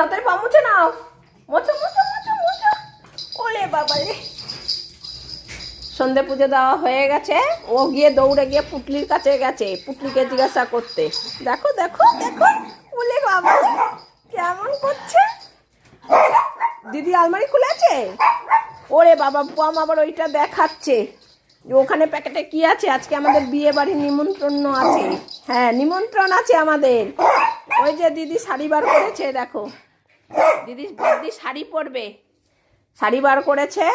তাড়াতাড়ি পা মুছে নাও। মোছো মোছো মোছো মোছো। ওলে বাবা রে। সন্ধে পুজো দেওয়া হয়ে গেছে। ও গিয়ে দৌড়ে গিয়ে পুটলির কাছে গেছে, পুটলিকে জিজ্ঞাসা করতে। দেখো দেখো দেখো, ওলে বাবা কেমন করছে? দিদি আলমারি খুলেছে ওরে বাবা পম আবার ওইটা দেখাচ্ছে। যে ওখানে প্যাকেটে কি আছে? আজকে আমাদের বিয়ে বাড়ির নিমন্ত্রণ আছে। হ্যাঁ নিমন্ত্রণ আছে আমাদের। ওই যে দিদি শাড়ি বার করেছে, দেখো। দিদি দিদি শাড়ি পরবে। শাড়ি বার করেছে।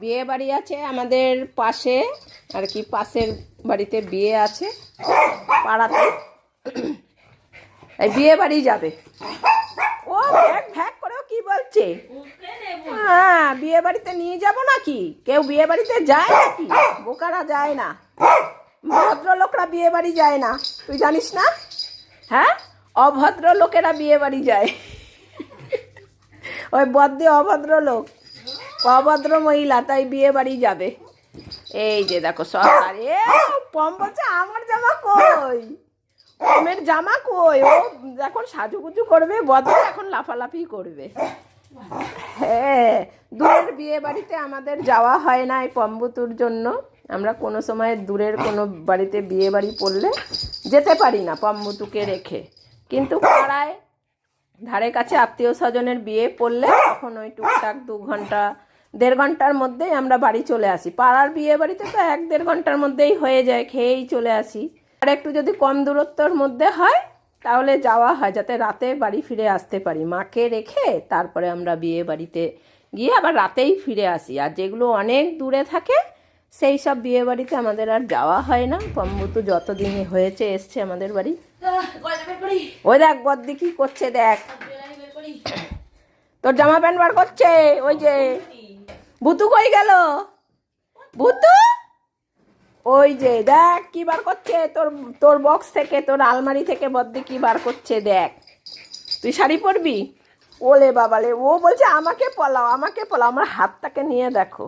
বিয়ে বাড়ি আছে আমাদের পাশে, আর কি পাশের বাড়িতে বিয়ে আছে পাড়াতে। বিয়ে বাড়ি যাবে। ও, ভ্যাক ভ্যাক করেও কি বলছে? হ্যাঁ বিয়ে বাড়িতে নিয়ে যাব নাকি? কেউ বিয়ে বাড়িতে যায় নাকি? বোকারা যায় না। ভদ্রলোকরা বিয়ে বাড়ি যায় না। তুই জানিস না? হ্যাঁ? অভদ্র লোকেরা বিয়ে বাড়ি যায়। ওই বদ্দে অভদ্র লোক। অভদ্র মহিলা, তাই বিয়ে বাড়ি যাবে। এই যে দেখো সরকার এ পম বলছে, আমার জামা কই? পমের জামা কই? ও এখন সাজুগুজু করবে বদ্র এখন লাফালাফি করবে। হ্যাঁ দূরের বিয়ে বাড়িতে আমাদের যাওয়া হয় না এই পম্বুতুর জন্য। আমরা কোনো সময় দূরের কোনো বাড়িতে বিয়ে বাড়ি পড়লে যেতে পারি না পম্বুতুকে রেখে। কিন্তু পাড়ায় ধারে কাছে আত্মীয় স্বজনের বিয়ে পড়লে তখন ওই টুকটাক দু ঘণ্টা, দেড় ঘণ্টার মধ্যেই আমরা বাড়ি চলে আসি। পাড়ার বিয়ে বাড়িতে তো এক দেড় ঘণ্টার মধ্যেই হয়ে যায়, খেয়েই চলে আসি। আর একটু যদি কম দূরত্বর মধ্যে হয়, তাহলে যাওয়া হয়, যাতে রাতে বাড়ি ফিরে আসতে পারি। মাকে রেখে তারপরে আমরা বিয়ে বাড়িতে গিয়ে আবার রাতেই ফিরে আসি। আর যেগুলো অনেক দূরে থাকে, সেই সব বিয়ে বাড়িতে আমাদের আর যাওয়া হয় না। পম্বুতু যতদিনই হয়েছে, এসছে আমাদের বাড়ি। ওই দেখ বদ্দি কি করছে দেখ। তোর জামা প্যান্ট বার করছে? ওই যে ভুতু কই গেল? ভুতু? ওই যে দেখ কি বার করছে? তোর তোর বক্স থেকে তোর আলমারি থেকে বদ্দি কি বার করছে দেখ। তুই শাড়ি পরবি? ওলে বাবালে ও বলছে আমাকে পলাও আমাকে পলাও আমার হাতটাকে নিয়ে দেখো।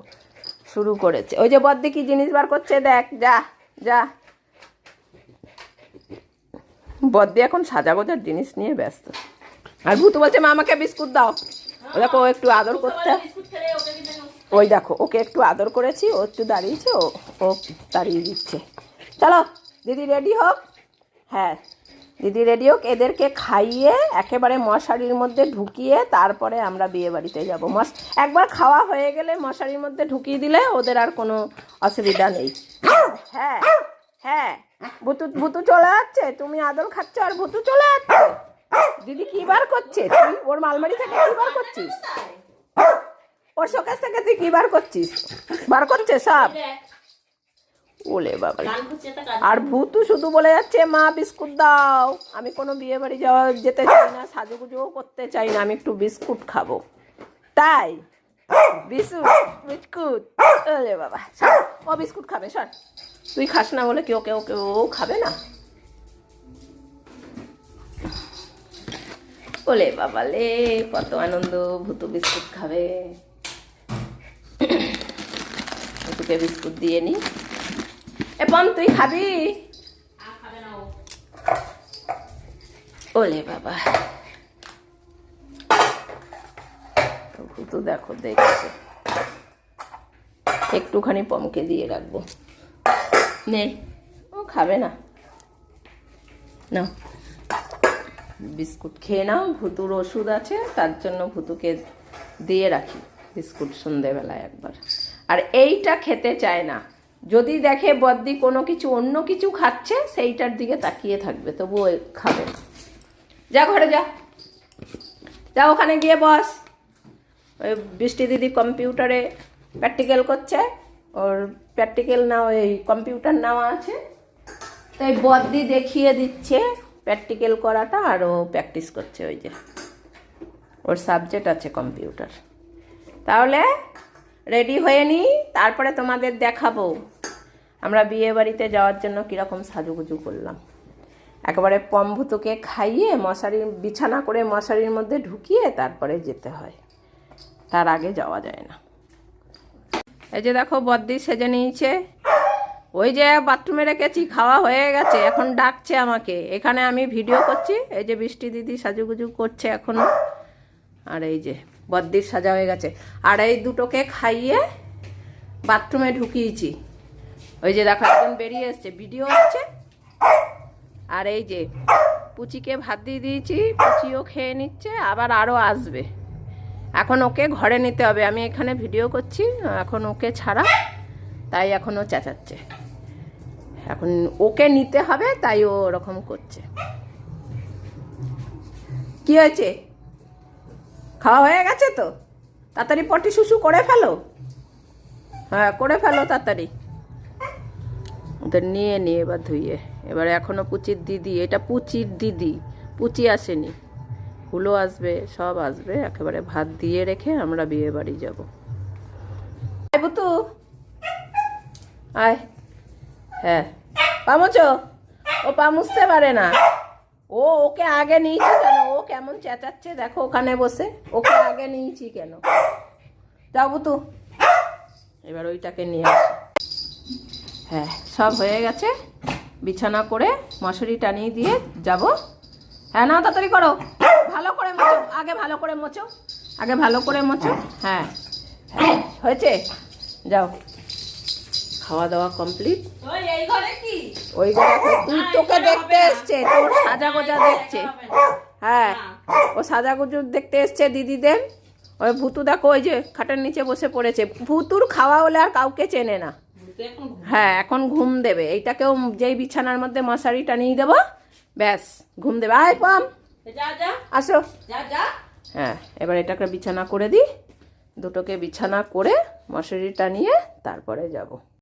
শুরু করেছে। ওই যে বদ্দি কি জিনিস বার করছে দেখ যা যা। বদ্দি এখন সাজাগোজার জিনিস নিয়ে ব্যস্ত। আর ভূতু বলছে মা আমাকে বিস্কুট দাও। ও দেখো ও একটু আদর করতে ওই দেখো ওকে একটু আদর করেছি ও একটু দাঁড়িয়েছে ও ও দাঁড়িয়ে দিচ্ছে। চলো দিদি রেডি হোক। হ্যাঁ দিদি রেডি হোক এদেরকে খাইয়ে একেবারে মশারির মধ্যে ঢুকিয়ে তারপরে আমরা বিয়ে বাড়িতে যাব। মশ একবার খাওয়া হয়ে গেলে মশারির মধ্যে ঢুকিয়ে দিলে ওদের আর কোনো অসুবিধা নেই। হ্যাঁ হ্যাঁ ভুতু ভুতু চলে যাচ্ছে, তুমি আদর খাচ্ছ আর ভুতু চলে যাচ্ছে। দিদি কি বার করছে? তুই ওর মালমারি থেকে কি বার করছিস? ওর শোকেস থেকে তুই কি বার করছিস? বার করছে সব? ওলে বাবা আর ভূতু শুধু বলে যাচ্ছে, মা, বিস্কুট দাও। আমি কোনো বিয়ে বাড়ি যাওয়া যেতে চাই না, সাজুগুজুও করতে চাই না, আমি একটু বিস্কুট খাব। তাই? Biscuit biscuit. ওলে বাবা ও বিস্কুট খাবে, সর। তুই খাস না বলে কেউ কেউ কেউ খাবে না? ওলে বাবা লে, কত আনন্দ, ভুতু বিস্কুট খাবে। ভুতুকে বিস্কুট দিয়ে নি। এ পম তুই খাবি? ওলে বাবা। ভূতু দেখো, দেখছে। একটুখানি পমকে দিয়ে রাখব। নে। ও খাবে না। না বিস্কুট খেয়ে নাও, ভুতুর ওষুধ আছে, তার জন্য ভুতুকে দিয়ে রাখি বিস্কুট সন্ধেবেলায় একবার। আর এইটা খেতে চায় না। যদি দেখে বদ্দি কোনো কিছু, অন্য কিছু খাচ্ছে, সেইটার দিকে তাকিয়ে থাকবে, তবুও এ খাবে। যা ঘরে যা। যা ওখানে গিয়ে বস। ওই বৃষ্টি দিদি কম্পিউটারে প্র্যাকটিক্যাল করছে, ওর প্র্যাকটিক্যাল না ওই কম্পিউটার নেওয়া আছে। তাই বদ্দি দেখিয়ে দিচ্ছে প্র্যাকটিক্যাল করাটা আর ও প্র্যাকটিস করছে ওই যে। ওর সাবজেক্ট আছে কম্পিউটার তাহলে রেডি হয়ে নি, তারপরে তোমাদের দেখাবো। আমরা বিয়ে বাড়িতে যাওয়ার জন্য কীরকম সাজুগুজু করলাম। একেবারে পম্ভুতোকে খাইয়ে মশারির, বিছানা করে মশারির মধ্যে ঢুকিয়ে তারপরে যেতে হয়। তার আগে যাওয়া যায় না। এই যে দেখো বদ্দি সেজে নিয়েছে। ওই যে বাথরুমে রেখেছি, খাওয়া হয়ে গেছে, এখন ডাকছে আমাকে। এখানে আমি ভিডিও করছি, এই যে বৃষ্টি দিদি সাজুগুজু করছে এখনও। আর এই যে বদ্দির সাজা হয়ে গেছে। আর এই দুটোকে খাইয়ে বাথরুমে ঢুকিয়েছি। ওই যে দেখো, একজন বেরিয়ে এসছে, ভিডিও হচ্ছে। আর এই যে পুচিকে ভাত দিয়ে দিয়েছি, পুচিও খেয়ে নিচ্ছে, আবার আরও আসবে। এখন ওকে ঘরে নিতে হবে। আমি এখানে ভিডিও করছি, এখন ওকে ছাড়া, তাই এখন ও চেঁচাচ্ছে। এখন ওকে নিতে হবে, তাই ও ওরকম করছে। কি হয়েছে? খাওয়া হয়ে গেছে তো? তাড়াতাড়ি পটি শুশু করে ফেলো। হ্যাঁ করে ফেলো তাড়াতাড়ি। ওদের নিয়ে নিয়ে এবার ধুইয়ে এবার এখনও পুচির দিদি, এটা পুচির দিদি, পুচি আসেনি। হুলো আসবে, সব আসবে, একেবারে ভাত দিয়ে রেখে আমরা বিয়ে বাড়ি যাব। বুতু। আয়। হ্যাঁ। পামোচো। ও পা মুছতে পারে না। ও ওকে আগে নিয়েছি কেন? ও কেমন চেঁচাচ্ছে দেখো ওখানে বসে। ওকে আগে নিয়েছি কেন? যাও বুতু। এবার ওইটাকে নিয়ে আসি হ্যাঁ সব হয়ে গেছে। বিছানা করে মশারি টানিয়ে দিয়ে যাব। হ্যাঁ না তাড়াতাড়ি করো। ভালো করে মোচো আগে ভালো করে মোচো আগে ভালো করে মোচো হ্যাঁ। হ্যাঁ হয়েছে? যাও। খাওয়া দাওয়া কমপ্লিট। ওই এই ঘরে তুই তোকে দেখতে এসছে তোর সাজা গোজা দেখছে। হ্যাঁ ও সাজা গুজু দেখতে এসছে দিদিদের। ওই ভুতু দেখো ওই যে খাটের নিচে বসে পড়েছে। ভুতুর খাওয়া হলে আর কাউকে চেনে না। হ্যাঁ এখন ঘুম দেবে। এইটাকেও যেই বিছানার মধ্যে মশারি টানিয়ে দেবো ব্যাস ঘুম দেবে। আয় পাম। আসো। যা যা। হ্যাঁ এবার এটাকে বিছানা করে দিই। দুটোকে বিছানা করে মশারি টানিয়ে তারপরে যাব।